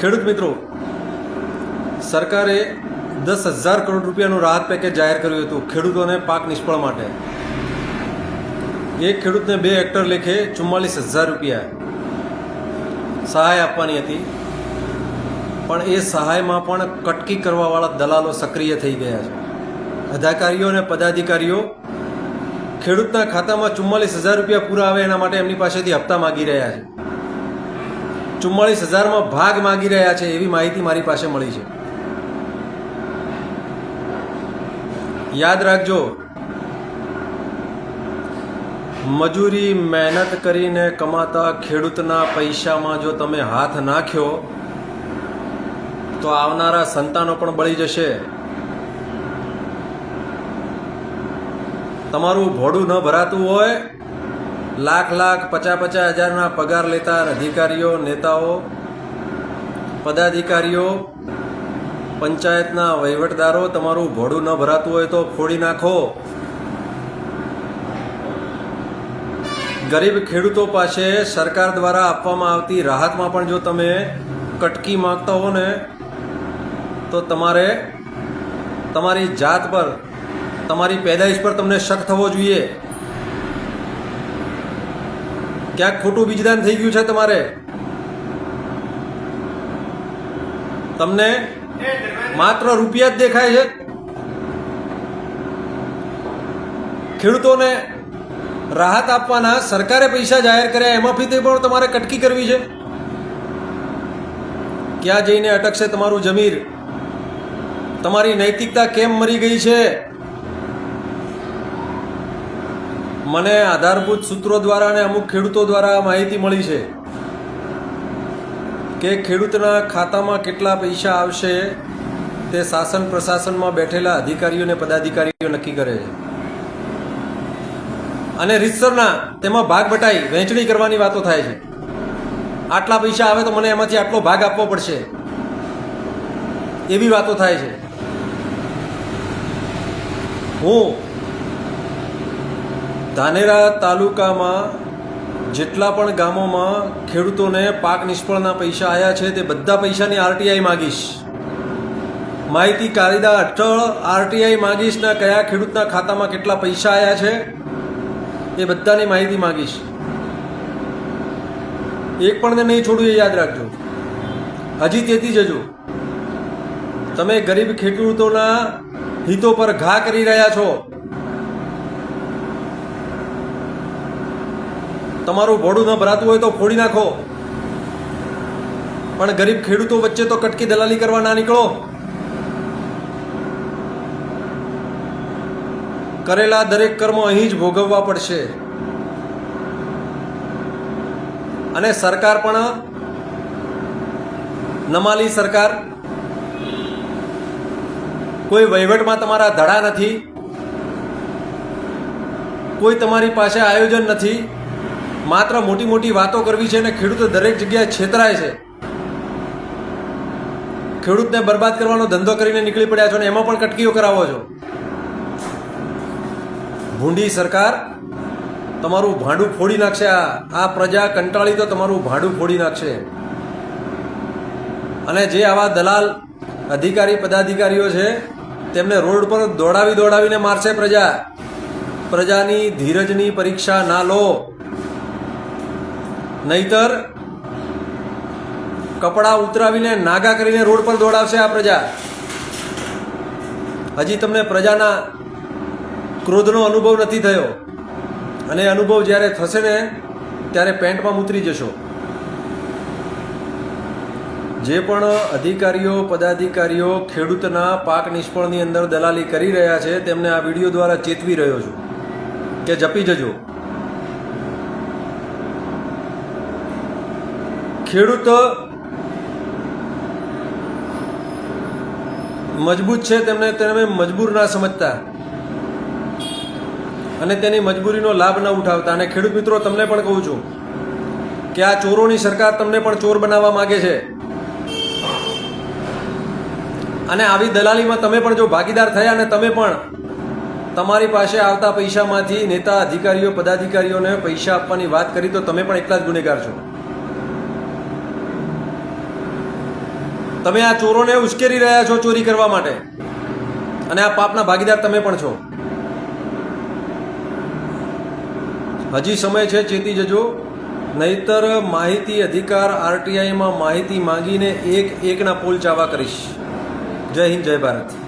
ખેડૂત મિત્રો, સરકારે દસ હજાર કરોડ રૂપિયાનું રાહત પેકેજ જાહેર કર્યું હતું ખેડૂતોને પાક નિષ્ફળ માટે. એક ખેડૂતને બે હેક્ટર લેખે ચુમ્માલીસ હજાર રૂપિયા સહાય આપવાની હતી. પણ એ સહાયમાં પણ કટકી કરવાવાળા દલાલો સક્રિય થઈ ગયા છે. અધિકારીઓ અને પદાધિકારીઓ ખેડૂતના ખાતામાં ચુમ્માલીસ હજાર રૂપિયા પૂરા આવે એના માટે એમની પાસેથી હપ્તા માગી રહ્યા છે. ચુમ્માલીસ હજારમાં ભાગ માગી રહ્યા છે એવી માહિતી મારી પાસે મળી છે. યાદ રાખજો, મજૂરી મહેનત કરીને કમાતા ખેડૂતના પૈસામાં જો તમે હાથ નાખ્યો, તો આવનારા સંતાનો પણ બળી જશે. તમારું ભોડું ન ભરાતું હોય લાખ લાખ પચાસ પચાસ હજારના પગાર લેતા અધિકારીઓ, નેતાઓ, પદાધિકારીઓ, પંચાયતના વહીવટદારો, તમારું ભોડું ન ભરાતું હોય તો ફોડી નાખો. ગરીબ ખેડૂતો પાસે સરકાર દ્વારા આપવામાં આવતી રાહતમાં પણ જો તમે કટકી માગતા હો ને, તો તમારે તમારી જાત પર, તમારી પેદાઈશ પર તમને શક થવો જોઈએ. ક્યાંક ખોટું બીજદાન થઈ ગયું છે તમારે? તમને માત્ર રૂપિયા જ દેખાય છે. ખેડૂતોને રાહત આપવાના સરકારે પૈસા જાહેર કર્યા, એમાંથી તે પણ તમારે કટકી કરવી છે. ક્યાં જઈને અટકશે તમારું જમીર તમારી નૈતિકતા કેમ મરી ગઈ છે? મને આધારભૂત સૂત્રો દ્વારા અને અમુક ખેડૂતો દ્વારા માહિતી મળી છે કે ખેડૂતના ખાતામાં કેટલા પૈસા આવશે તે શાસન પ્રશાસનમાં બેઠેલા અધિકારીઓ અને પદાધિકારીઓ નક્કી કરે છે. અને રીતસરના તેમાં ભાગ બટાઈ, વહેંચણી કરવાની વાતો થાય છે. આટલા પૈસા આવે તો મને એમાંથી આટલો ભાગ આપવો પડશે. એવી વાતો થાય છે. હું ધાનેરા તાલુકામાં જેટલા પણ ગામોમાં ખેડૂતોને પાક નિષ્ફળના પૈસા આવ્યા છે તે બધા પૈસાની આરટીઆઈ માગીશ. માહિતી કાયદા અઠળ આરટીઆઈ માગીશના કયા ખેડૂતના ખાતામાં કેટલા પૈસા આવ્યા છે એ બધાની માહિતી માગીશ. એક પણ ને નહીં છોડવું એ યાદ રાખજો. હજી તેથી જજો તમે ગરીબ ખેડૂતોના હિતો પર ઘા કરી રહ્યા છો. તમારું ભોડું ન ભરાતું હોય તો ફોડી નાખો. પણ ગરીબ ખેડૂતો વચ્ચે તો કટકી દલાલી કરવા ના નીકળો. કરેલા દરેક કર્મ અહીં જ ભોગવવા પડશે. અને સરકાર પણ નમાલી સરકાર, કોઈ વહીવટમાં તમારા ધડા નથી, કોઈ તમારી પાસે આયોજન નથી માત્ર મોટી મોટી વાતો કરવી છે અને ખેડૂતો દરેક જગ્યાએ છેતરાય છે. ખેડૂતને બરબાદ કરવાનો ધંધો કરીને નીકળી પડ્યા છો અને એમાં પણ કટકીઓ કરાવો છો. ભૂંડી સરકાર, તમારું ભાંડું ફોડી નાખશે. આ પ્રજા કંટાળી તો તમારું ભાંડું ફોડી નાખશે. અને જે આવા દલાલ અધિકારી, પદાધિકારીઓ છે, તેમને રોડ પર દોડાવી દોડાવીને મારશે પ્રજા. પ્રજાની ધીરજની પરીક્ષા ના લો. નહીતર કપડાં ઉતરાવીને નાગા કરીને રોડ પર દોડાવશે આ પ્રજા. હજી તમને પ્રજાના ક્રોધનો અનુભવ નથી થયો. અને અનુભવ જ્યારે થશે ને, ત્યારે પેન્ટમાં ઉતરી જશો. જે પણ અધિકારીઓ, પદાધિકારીઓ ખેડૂતના પાક નિષ્ફળની અંદર દલાલી કરી રહ્યા છે, તેમને આ વીડિયો દ્વારા ચેતવી રહ્યો છું કે જપી જજો. ખેડૂત મજબૂત છે, તેમને તેને મજબૂર ના સમજતા. અને તેની મજબૂરીનો લાભ ન ઉઠાવતા. અને ખેડૂત મિત્રો, તમને પણ કહું છું કે આ ચોરોની સરકાર તમને પણ ચોર બનાવવા માંગે છે. અને આવી દલાલીમાં તમે પણ જો ભાગીદાર થયા અને તમે પણ તમારી પાસે આવતા પૈસામાંથી નેતા અધિકારીઓ, પદાધિકારીઓને પૈસા આપવાની વાત કરી, તો તમે પણ એકલા જ ગુનેગાર છો. તમે આ ચોરોને ઉશ્કેરી રહ્યા છો ચોરી કરવા માટે. અને આ પાપના ભાગીદાર તમે પણ છો. હજી સમય છે ચેતી જજો. નહીતર માહિતી અધિકાર આરટીઆઈમાં માહિતી માંગીને એક એકના પોલ ચાવા કરીશ. જય હિન્દ, જય ભારત.